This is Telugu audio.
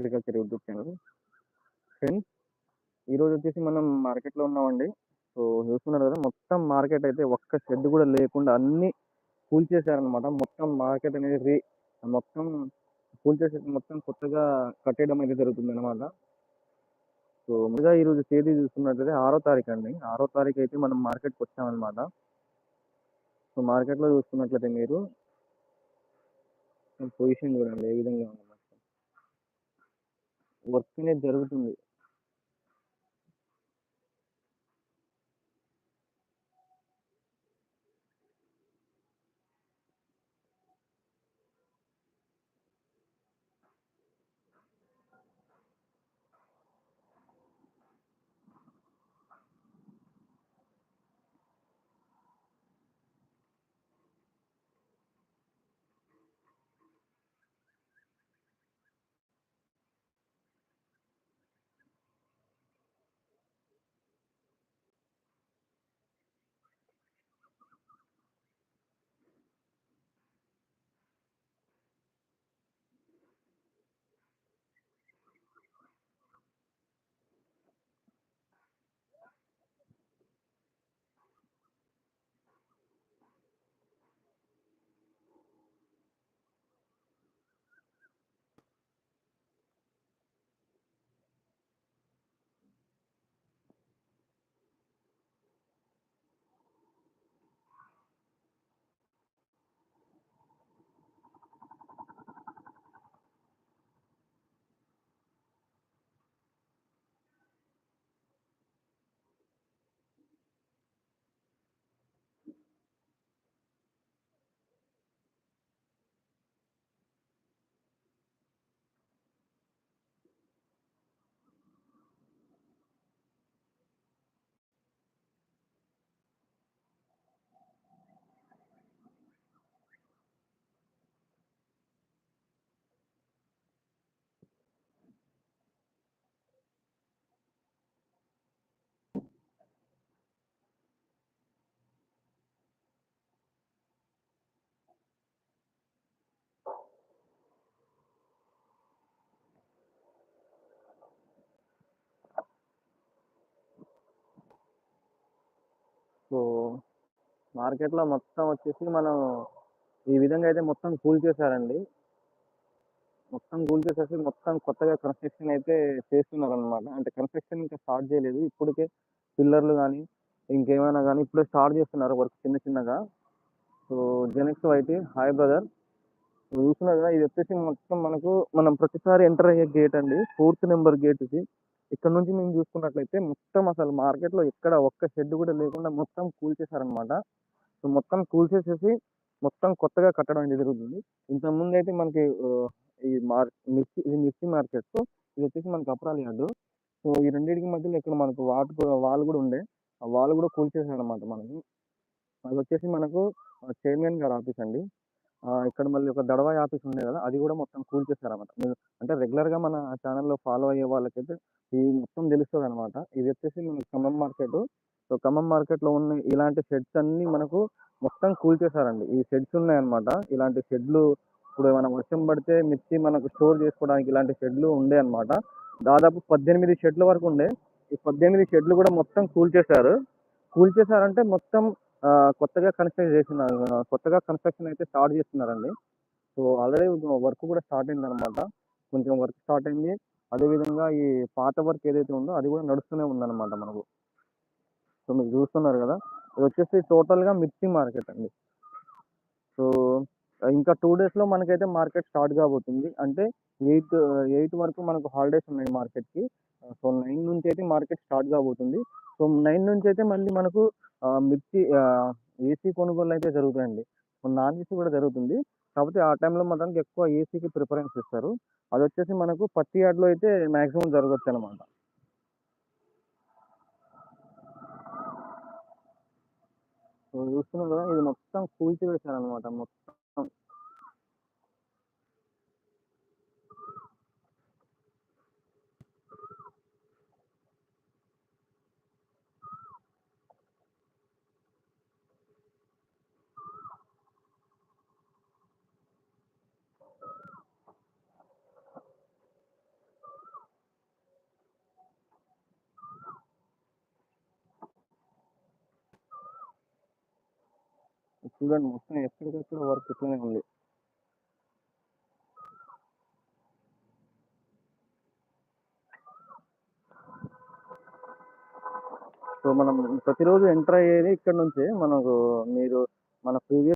Agriculture YouTube channel. ఫ్రెండ్స్ ఈరోజు వచ్చేసి మనం మార్కెట్‌లో ఉన్నామండి. సో, చూస్తున్నారు కదా! మొత్తం మార్కెట్ అయితే ఒక్క షెడ్ కూడా లేకుండా అన్నీ కూల్చేశారనమాట. మొత్తం మార్కెట్ అనేది రీ మొత్తం కూల్చేసి మొత్తం కొత్తగా కట్టేయడం అయితే జరుగుతుంది అనమాట సో, ముందుగా ఈరోజు తేదీ చూసుకున్నట్లయితే 6 తారీఖండి. 6 తారీఖైతే మనం మార్కెట్‌కొచ్చామనమాట. సో, మార్కెట్‌లో చూసుకున్నట్లయితే మీరు పొజిషన్ చూడండి ఏ విధంగా ఉంది వర్క్ అనేది జరుగుతుంది. మార్కెట్‌లో మొత్తం వచ్చేసి మనం ఈ విధంగా అయితే మొత్తం కూల్ చేశారండి మొత్తం కూల్ చేసేసి మొత్తం కొత్తగా కన్‌స్ట్రక్షన్ అయితే చేస్తున్నారు అనమాట అంటే కన్‌స్ట్రక్షన్ ఇంకా స్టార్ట్ చేయలేదు. ఇప్పటికే పిల్లర్లు కానీ ఇంకేమైనా కానీ ఇప్పుడే స్టార్ట్ చేస్తున్నారు వర్క్ చిన్న చిన్నగా. సో, జెనెక్స్ అయితే హాయ్ బ్రదర్. చూస్తున్నారు కదా! ఇది వచ్చేసి మొత్తం మనకు మనం ప్రతిసారి ఎంటర్ అయ్యే గేట్ అండి. ఫోర్త్ నెంబర్ గేట్ ఇది. ఇక్కడ నుంచి మేము చూసుకున్నట్లయితే మొత్తం అసలు మార్కెట్‌లో ఎక్కడ ఒక్క షెడ్ కూడా లేకుండా మొత్తం కూల్ చేశారనమాట సో, మొత్తం కూల్చేసేసి మొత్తం కొత్తగా కట్టడం అనేది జరుగుతుంది. ఇంతకుముందైతే మనకి ఈ మార్ మిర్చి ఇది మిర్చి మార్కెట్. ఇది వచ్చేసి మనకి అప్రాల యార్డ్. సో, ఈ రెండిటికి మధ్యలో ఇక్కడ మనకు వాట్ వాల్ కూడా ఉండే. ఆ వాల్ కూడా కూల్చేశారనమాట మనకి. అది వచ్చేసి మనకు చైర్మన్ గారి ఆఫీస్ అండి. ఇక్కడ మళ్ళీ ఒక దడవాయి ఆఫీస్ ఉండే కదా! అది కూడా మొత్తం కూల్చేశారనమాట. మీరు అంటే రెగ్యులర్‌గా మన ఛానల్లో ఫాలో అయ్యే వాళ్ళకైతే ఈ మొత్తం తెలుస్తుంది అనమాట ఇది వచ్చేసి మనకి ఖమ్మం మార్కెట్. సో, ఖమ్మం మార్కెట్‌లో ఉన్న ఇలాంటి షెడ్స్ అన్ని మనకు మొత్తం కూల్చేశారండి. ఈ షెడ్స్ ఉన్నాయన్నమాట. ఇలాంటి షెడ్లు ఇప్పుడు ఏమైనా వర్షం పడితే మిర్చి మనకు స్టోర్ చేసుకోవడానికి ఇలాంటి షెడ్లు ఉండే అనమాట దాదాపు 18 షెడ్ల వరకు ఉండే. ఈ 18 షెడ్లు కూడా మొత్తం కూల్చేశారు. కూల్చేశారంటే మొత్తం కొత్తగా కన్‌స్ట్రక్ట్ చేసిన కొత్తగా కన్‌స్ట్రక్షన్ అయితే స్టార్ట్ చేస్తున్నారండి. సో, ఆల్రెడీ వర్క్ కూడా స్టార్ట్ అయిందనమాట. కొంచెం వర్క్ స్టార్ట్ అయింది. అదే విధంగా ఈ పాత వర్క్ ఏదైతే ఉందో అది కూడా నడుస్తూనే ఉందన్నమాట మనకు. సో, మీరు చూస్తున్నారు కదా! ఇదొచ్చేసి టోటల్‌గా మిర్చి మార్కెట్ అండి. సో, ఇంకా టూ డేస్‌లో మనకైతే మార్కెట్ స్టార్ట్ కాబోతుంది. అంటే 8 8 వరకు మనకు హాలిడేస్ ఉన్నాయి మార్కెట్‌కి. సో, నైన్ నుంచి అయితే మార్కెట్ స్టార్ట్ కాబోతుంది. సో, నైన్ నుంచి అయితే మళ్ళీ మనకు మిర్చి ఏసీ కొనుగోలు అయితే జరుగుతాయండి. నాన్ ఏసీ కూడా జరుగుతుంది. కాకపోతే ఆ టైంలో మనకి ఎక్కువ ఏసీకి ప్రిఫరెన్స్ ఇస్తారు. అది వచ్చేసి మనకు పత్తి యార్డ్‌లో అయితే మాక్సిమం అనమాట సో, చూస్తున్నారు కదా! ఇది మొత్తం కూల్చివేశారనమాట మొత్తం. చూడండి మొత్తం ఎక్కడికక్కడ వర్క్ ఇట్లనే ఉంది. సో మనం ప్రతిరోజు ఎంటర్ అయ్యేది ఇక్కడ నుంచే. మనకు మీరు మన ప్రీవియస్